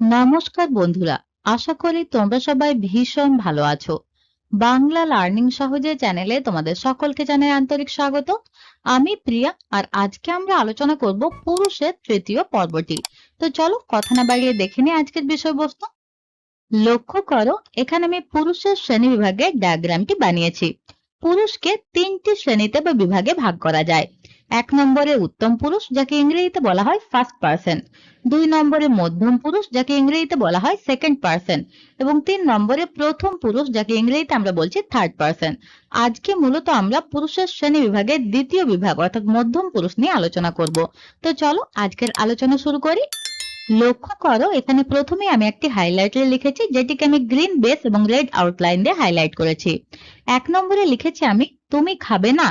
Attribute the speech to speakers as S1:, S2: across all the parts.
S1: নমস্কার বন্ধুরা, আশা করি তোমরা সবাই ভীষণ ভালো আছো। বাংলা লার্নিং সহজে চ্যানেলে তোমাদের সকলকে জানাই আন্তরিক স্বাগত। আমি প্রিয়া, আর আজকে আমরা আলোচনা করব পুরুষের তৃতীয় পর্বটি। তো চলো কথা না বাড়িয়ে দেখে নিই আজকের বিষয়বস্তু। লক্ষ্য করো, এখানে আমি পুরুষের শ্রেণি বিভাগে ডায়াগ্রামটি বানিয়েছি। পুরুষকে তিনটি শ্রেণীতে বা বিভাগে ভাগ করা যায়। এক নম্বরে উত্তম পুরুষ, যাকে ইংরেজিতে বলা হয় ফার্স্ট পার্সন দুই নম্বরে মধ্যম পুরুষ, যাকে ইংরেজিতে বলা হয় সেকেন্ড পার্সন এবং তিন নম্বরে প্রথম পুরুষ, যাকে ইংরেজিতে আমরা বলছি থার্ড পার্সন আজকে মূলত আমরা পুরুষের শ্রেণি বিভাগের দ্বিতীয় বিভাগ, অর্থাৎ মধ্যম পুরুষ নিয়ে আলোচনা করব। তো চলো, আজকের আলোচনা শুরু করি। লক্ষ্য করো, এখানে প্রথমে আমি একটি হাইলাইটারে লিখেছি, যেটিকে আমি গ্রিন বেস এবং রেড আউটলাইন দিয়ে হাইলাইট করেছি। এক নম্বরে লিখেছি আমি, তুমি খাবে না?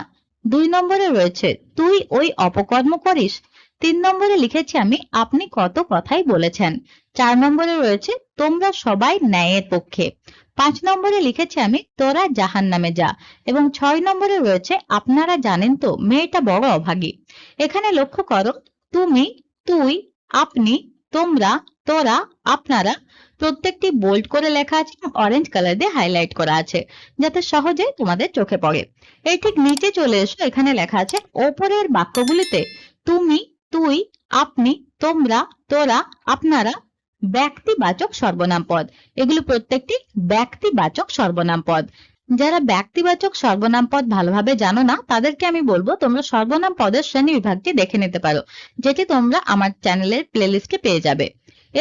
S1: দুই নম্বরে রয়েছে, তুই ওই অপকর্ম করিস? তিন নম্বরে লিখেছি আমি, আপনি কত কথাই বলেছেন। চার নম্বরে রয়েছে, তোমরা সবাই ন্যায়ের পক্ষে। পাঁচ নম্বরে লিখেছি আমি, তোরা জাহান নামে যা। এবং ছয় নম্বরে রয়েছে, আপনারা জানেন তো, মেয়েটা বড় অভাগী। এখানে লক্ষ্য করো, তুমি, তুই, আপনি, তোমরা তোরা, আপনারা প্রত্যেকটি বোল্ড করে লেখা আছে অরেঞ্জ কালার দিয়ে হাইলাইট করা আছে, যাতে সহজে তোমাদের চোখে পড়ে। এই ঠিক নিচে চলে এসো, এখানে লেখা আছে, ওপরের বাক্যগুলিতে তুমি, তুই, আপনি, তোমরা, তোরা, আপনারা ব্যক্তিবাচক সর্বনাম পদ। এগুলো প্রত্যেকটি ব্যক্তিবাচক সর্বনাম পদ। যারা ব্যক্তিবাচক সর্বনাম পদ ভালোভাবে জানো না, তাদেরকে আমি বলব, তোমরা সর্বনাম পদের শ্রেণি বিভাগটি দেখে নিতে পারো, যেটি তোমরা আমার চ্যানেলের প্লেলিস্টে পেয়ে যাবে।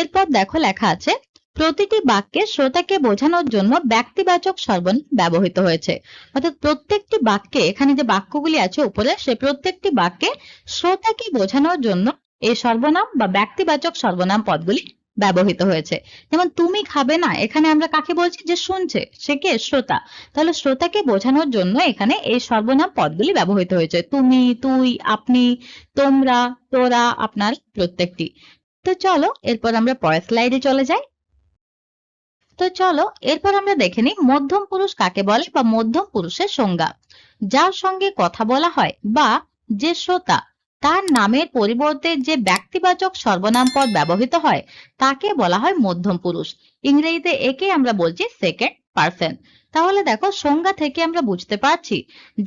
S1: এরপর দেখো লেখা আছে, প্রতিটি বাক্যে শ্রোতাকে বোঝানোর জন্য ব্যক্তিবাচক সর্বনাম ব্যবহৃত হয়েছে। অর্থাৎ প্রত্যেকটি বাক্যে এখানে যে বাক্যগুলি আছে উপরে, সে প্রত্যেকটি বাক্যে শ্রোতাকে বোঝানোর জন্য এই সর্বনাম বা ব্যক্তিবাচক সর্বনাম পদগুলি ব্যবহৃত হয়েছে। যেমন, তুমি খাবে না? এখানে আমরা কাকে বলছি? যে শুনছে, সে কে? শ্রোতা। তাহলে শ্রোতাকে বোঝানোর জন্য এখানে এই সর্বনাম পদগুলি ব্যবহৃত হয়েছে। তুমি তুই আপনি তোমরা তোরা আপনার প্রত্যেকটি। তো চলো, এরপর আমরা পরের স্লাইডে চলে যাই। তো চলো, এরপর আমরা দেখে নিই মধ্যম পুরুষ কাকে বলে বা মধ্যম পুরুষের সংজ্ঞা। যার সঙ্গে কথা বলা হয় বা যে শ্রোতা তার নামের পরিবর্তে যে ব্যক্তিবাচক সর্বনাম পদ ব্যবহৃত হয়, তাকে বলা হয় মধ্যম পুরুষ। ইংরেজিতে একে আমরা বলছি সেকেন্ড পার্সন তাহলে দেখো, সংজ্ঞা থেকে আমরা বুঝতে পারছি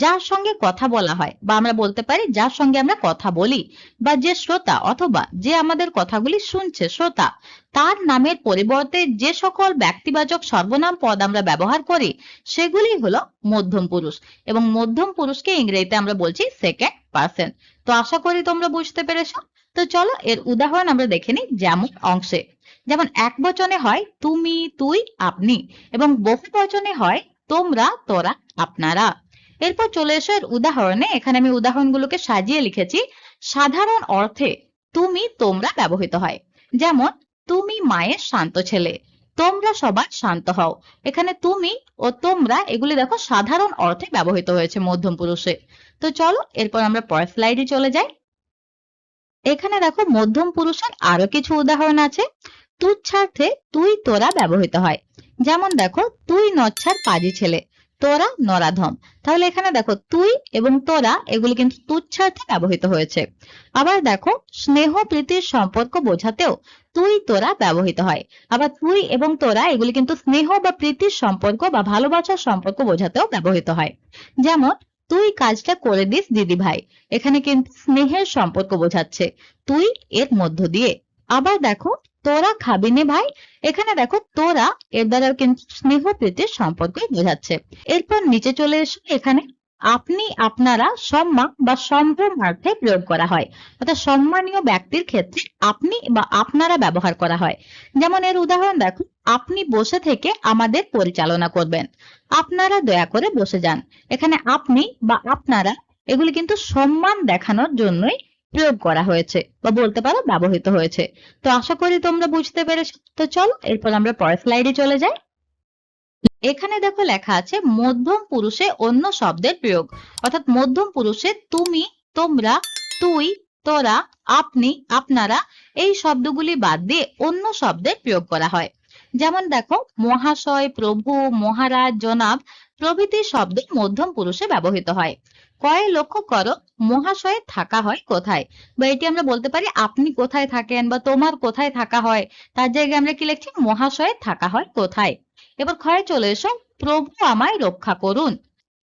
S1: যার সঙ্গে কথা বলা হয় বা আমরা বলতে পারি যার সঙ্গে আমরা কথা বলি বা যে শ্রোতা অথবা যে আমাদের কথাগুলি শুনছে শ্রোতা, তার নামের পরিবর্তে যে সকল ব্যক্তিবাচক সর্বনাম পদ আমরা ব্যবহার করি, সেগুলি হলো মধ্যম পুরুষ এবং মধ্যম পুরুষকে ইংরেজিতে আমরা বলছি সেকেন্ড পার্সন তো আশা করি তোমরা বুঝতে পেরেছ। তো চলো এর উদাহরণ আমরা দেখে নিই যেমন অংশে। যেমন এক বচনে হয়, তুমি, তুই, আপনি এবং বহু বচনে হয়, তোমরা, তোরা, আপনারা এরপর চলে এসো এর উদাহরণে। এখানে আমি উদাহরণগুলোকে সাজিয়ে লিখেছি। সাধারণ অর্থে তুমি, তোমরা ব্যবহৃত হয়। যেমন, তুমি মায়ের শান্ত ছেলে, তোমরা সবাই শান্ত হও। এখানে তুমি ও তোমরা এগুলি দেখো সাধারণ অর্থে ব্যবহৃত হয়েছে মধ্যম পুরুষে। তো চলো, এরপর আমরা পরের স্লাইডে চলে যাই। এখানে দেখো মধ্যম পুরুষের আরও কিছু উদাহরণ আছে। তুচ্ছার্থে তুই তোরা ব্যবহৃত হয়। যেমন দেখো, তুই নচ্ছার পাজি ছেলে, তোরা নরাধম। তাহলে এখানে দেখো, তুই এবং তোরা এগুলি কিন্তু তুচ্ছার্থে ব্যবহৃত হয়েছে। আবার দেখো, স্নেহ প্রীতির সম্পর্ক বোঝাতেও তুই তোরা ব্যবহৃত হয়। আবার তুই এবং তোরা এগুলি কিন্তু স্নেহ বা প্রীতির সম্পর্ক বা ভালোবাসার সম্পর্ক বোঝাতেও ব্যবহৃত হয়। যেমন, তুই কাজটা করে দিস দিদি ভাই, এখানে কিন্তু স্নেহের সম্পর্ক বোঝাচ্ছে, তুই এর মধ্য দিয়ে। আবার দেখো তোরা খাবি নে ভাই। এখানে দেখো তোরা এর দ্বারা কিন্তু স্নেহ প্রীতির সম্পর্ক বোঝাচ্ছে। এরপর নিচে চলে এসো, এখানে আপনি, আপনারা সম্মান বা সম্ভ্রমার্থে প্রয়োগ করা হয়। অর্থাৎ সম্মানীয় ব্যক্তির ক্ষেত্রে আপনি বা আপনারা ব্যবহার করা হয়। যেমন এর উদাহরণ দেখো, আপনি বসে থেকে আমাদের পরিচালনা করবেন। আপনারা দয়া করে বসে যান। এখানে আপনি বা আপনারা এগুলি কিন্তু সম্মান দেখানোর জন্যই প্রয়োগ করা হয়েছে বা বলতে পারো ব্যবহৃত হয়েছে। তো আশা করি তোমরা বুঝতে পেরেছ। তো চলো, এরপর আমরা পরের স্লাইডে চলে যাই। এখানে দেখো লেখা আছে, মধ্যম পুরুষে অন্য শব্দের প্রয়োগ। অর্থাৎ মধ্যম পুরুষে তুমি, তোমরা, তুই, তোরা, আপনি, আপনারা এই শব্দগুলি বাদ দিয়ে অন্য শব্দের প্রয়োগ করা হয়। যেমন দেখো, মহাশয়, প্রভু, মহারাজ, জনাব প্রভৃতি শব্দ মধ্যম পুরুষে ব্যবহৃত হয়। কয়ে লক্ষ্য করো, মহাশয়ে থাকা হয় কোথায়? বা এটি আমরা বলতে পারি, আপনি কোথায় থাকেন বা তোমার কোথায় থাকা হয়? তার জায়গায় আমরা কি লিখছি? মহাশয়ে থাকা হয় কোথায়? এবার ক্ষয়ে চলে এসো, প্রভু আমায় রক্ষা করুন।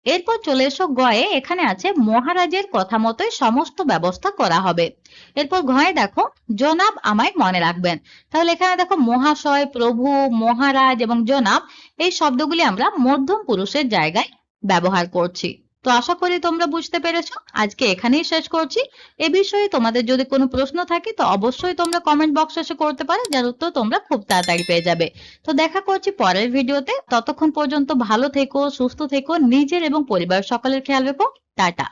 S1: এরপর চলে এসো গয়ে, এখানে আছে মহারাজের কথা মতোই সমস্ত ব্যবস্থা করা হবে। এরপর ঘয়ে দেখো, জনাব আমায় মনে রাখবেন। তাহলে এখানে দেখো মহাশয়, প্রভু, মহারাজ এবং জনাব, এই শব্দগুলি আমরা মধ্যম পুরুষের জায়গায় ব্যবহার করছি। তো আশা করি তোমরা বুঝতে পেরেছ। আজকে এখানেই শেষ করছি। এ বিষয়ে তোমাদের যদি কোনো প্রশ্ন থাকে, তো অবশ্যই তোমরা কমেন্ট বক্স এসে করতে পারো, যার উত্তর তোমরা খুব তাড়াতাড়ি পেয়ে যাবে। তো দেখা করছি পরের ভিডিওতে। ততক্ষণ পর্যন্ত ভালো থেকো, সুস্থ থেকো, নিজের এবং পরিবার সকলের খেয়াল রেখো। টাটা।